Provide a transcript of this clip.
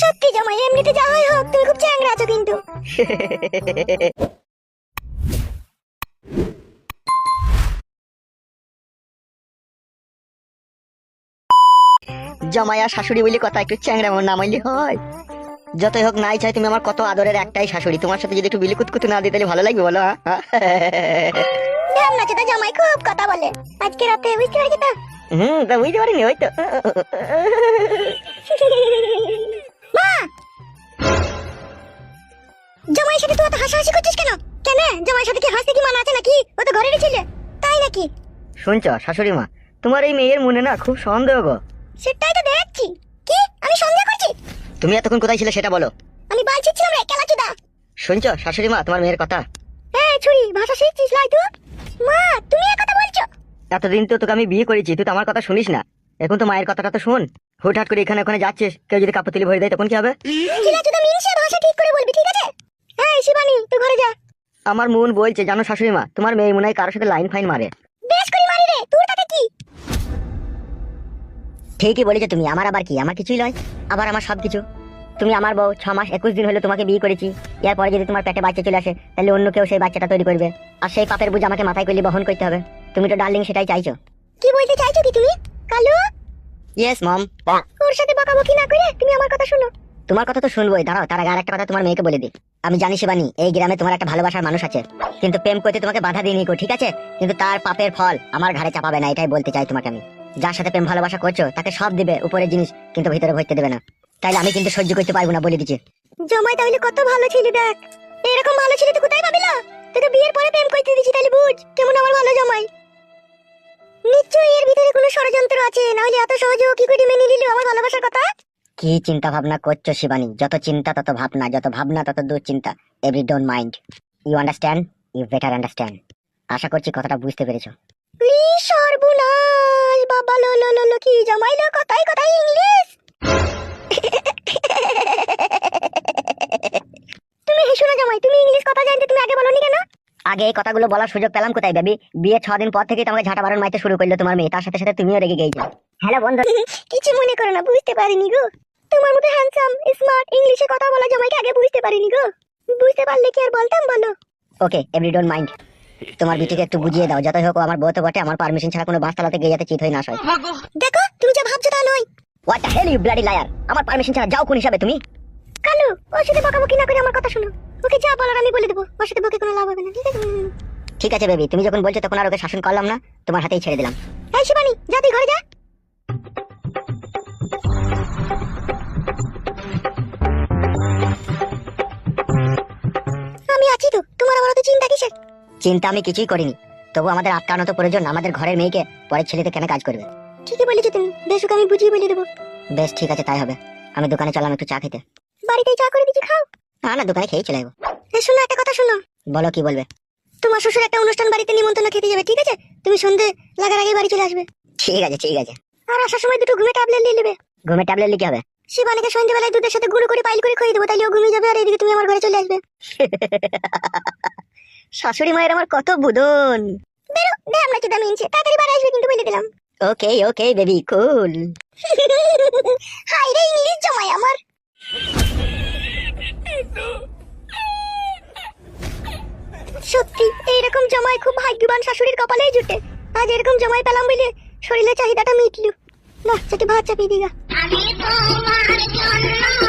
সত্যি জামাই এমনিতে যা হয় হোক তুমি খুব চ্যাংরা আছো কিন্তু। জামাই আর শাশুড়ি বলে কথা একটু চ্যাংরা না মাইলে হয়। যতই হোক নাই চাই তুমি আমার কত আদরের একটাই শাশুড়ি। তোমার সাথে যদি একটু বিলি কুতকুতু না দিতে তাহলে ভালো লাগবে বলো হ্যাঁ? নাচে তো জামাই খুব কথা বলে। আজকে রাতে বুঝতে পারছি তো? হুম তা বুঝতে পারিনি ওই তো। মা! জামাইয়ের সাথে তুই এত হাসাহাসি করছিস কেন? কেন? জামাইয়ের সাথে কি হাসতে কি মানা আছে নাকি? ও তো ঘরেরই ছিল। তাই নাকি? শুনছ শাশুড়ি মা তোমার এই মেয়ের মনে না খুব সন্দেহ গো। সেটাই তো দেখছি। কি? আমি সন্দেহ করছি? তুমি এতক্ষণ কোথায় ছিলে সেটা বলো। আমি বাল ছিচ্ছিলাম রে কেলা চুদা শুনছ শাশুড়ি মা তোমার মেয়ের কথা? এই ছুরি ভাষা শিখছিস লাই তুই মা তুমি কথা বলছো? এতদিন তো তোকে আমি বিয়ে করেছি তুই তো আমার কথা শুনিস না। এখন তো মায়ের কথাটা তো শোন। হুটহাট করে এখানে ওখানে যাচ্ছিস কেউ যদি কাপড় তুলি ভরে দেয় তখন কি হবে? চিলা চুদা মিনসে ভাষা ঠিক করে বলবি ঠিক আছে? এই শিবানী তুই ঘরে যা। আমার মন বলছে জানো শাশুড়ি মা তোমার মেয়ে মনে হয় কারোর সাথে লাইন ফাইন মারে। বেশ করে মারি রে তোর তাতে কি? ঠিকই বলেছ তুমি আমার আবার কি? আমার কিছুই নয় আবার আমার সব কিছু তুমি আমার বউ ছ মাস একুশ দিন হলো তোমাকে বিয়ে করেছি। এরপরে যদি তোমার পেটে বাচ্চা চলে আসে তাহলে অন্য কেউ সেই বাচ্চাটা তৈরি করবে। আর সেই পাপের বুঝ আমাকে মাথায় করলে বহন করতে হবে। তুমি তো ডার্লিং সেটাই চাইছো। কি বলতে চাইছো কি তুমি? কালু? ইয়েস মম ওর সাথে বকাবকি না করে তুমি আমার কথা শোনো। তোমার কথা তো শুনবোই দাঁড়াও তার আগে একটা কথা তোমার মেয়েকে বলে দিই। আমি জানি শিবানী এই গ্রামে তোমার একটা ভালোবাসার মানুষ আছে। কিন্তু প্রেম করতে তোমাকে বাধা দিয়ে নিকো ঠিক আছে? কিন্তু তার পাপের ফল আমার ঘাড়ে চাপাবে না এটাই বলতে চাই তোমাকে আমি। যার সাথে প্রেম ভালোবাসা করছ তাকে সব দিবে উপরের জিনিস কিন্তু ভিতরে ভরতে দেবে না। তাইলে আমি কিন্তু সহ্য করতে পারব না বলে দিচ্ছি। জামাই তাহলে কত ভালো ছিলি দেখ। এরকম ভালো ছিলি তুই কোথায় পাবিলা? তোকে বিয়ের পরে প্রেম করতে দিছি তাহলে বুঝ কেমন আমার ভালো জামাই। ষড়যন্ত্র আছে নাহলে এত সহজে ও কি করে মেনে নিল আমার ভালোবাসার কথা? কি চিন্তা ভাবনা করছ শিবানী? যত চিন্তা তত ভাবনা যত ভাবনা তত দুশ্চিন্তা। Every don't mind you understand you better understand আশা করছি কথাটা বুঝতে পেরেছ। সর্বনাশ বাবা লো লো লো কি জামাইলো কথাই কথাই ইংলিশ তুমি হেসো না জামাই তুমি ইংলিশ কথা জানতে তুমি আগে বলনি কেন আগে এই কথাগুলো বলার সুযোগ পেলাম কোথায় বেবি? বিয়ে ছ দিন পর থেকে তোমাকে ঝাঁটা বারণ মাইতে শুরু করল তোমার মেয়ে। তার সাথে সাথে তুমিও রেগে গেছো হ্যালো বন্ধু। কিছু মনে করো না বুঝতে পারিনি গো। তোমার মতো হ্যান্ডসাম স্মার্ট ইংলিশে কথা বলা জামাইকে আগে বুঝতে পারিনি গো। বুঝতে পারলে কি আর বলতাম বলো? ওকে এভরি ডোন্ট মাইন্ড তোমার বিটিকে একটু বুঝিয়ে দাও যতই হোক আমার বউ তো বটে আমার পারমিশন ছাড়া কোনো বাস চালাতে গিয়ে যাতে চিত হয়ে না হয় দেখো তুমি যা ভাবছ তা নয়। What the hell you bloody liar আমার পারমিশন ছাড়া যাও কোন হিসাবে তুমি? কালু ওর সাথে বকাবকি না করে আমার কথা শোনো। ওকে যা বলার আমি বলে দেবো। ওর সাথে বকে কোনো লাভ হবে না ঠিক আছে? ঠিক আছে বেবি তুমি যখন বলছো তখন আর ওকে শাসন করলাম না তোমার হাতেই ছেড়ে দিলাম। এই শিবানী যা তুই ঘরে যা। আমি আছি তো তোমার আমার অত চিন্তা কিসের? চিন্তা আমি কিছুই করিনি। তবু আমাদের আটকানো তো প্রয়োজন আমাদের ঘরের মেয়েকে পরের ছেলেতে কেন কাজ করবে? ঠিকই বলেছ তুমি বেশ ওকে আমি বুঝিয়ে বলে দেবো। বেশ ঠিক আছে তাই হবে। আমি দোকানে চলাম একটু চা খেতে। বাড়িতেই চা করে দিচ্ছি খাও। না না দোকানে খেয়ে চলে যাব। শোনো একটা কথা শোনো। বলো কি বলবে? তোমার শ্বশুর একটা অনুষ্ঠান বাড়িতে নিমন্ত্রণ খেতে যাবে ঠিক আছে? তুমি সন্ধে লাগার আগে বাড়ি চলে আসবে। ঠিক আছে ঠিক আছে। আর আসার সময় দুটো ঘুমে ট্যাবলেট নিয়ে নেবে। ঘুমে ট্যাবলেট লিখে হবে? শিবানীকে সন্ধ্যেবেলায় দুধের সাথে গুঁড়ো করে পাইল করে খাইয়ে দেবো তাহলে ও ঘুমিয়ে যাবে আর এদিকে তুমি আমার ঘরে চলে আসবে। শাশুড়ি মায়ের আমার কত বুদন। বেরো দে আমরা মিনছে তাড়াতাড়ি বাড়ি আসবে কিন্তু বলে দিলাম। Okay okay baby cool. Hi রে ইংলিশ জমাই আমার। সত্যি, এইরকম জামাই খুব ভাগ্যবান শাশুড়ির কপালেই জুটে। আজ এরকম জামাই পেলাম বলে শরীরের চাহিদাটা মিটলু। বাচ্চাটি ভাত চাপিয়ে দিগা। আমি তোমার জন্য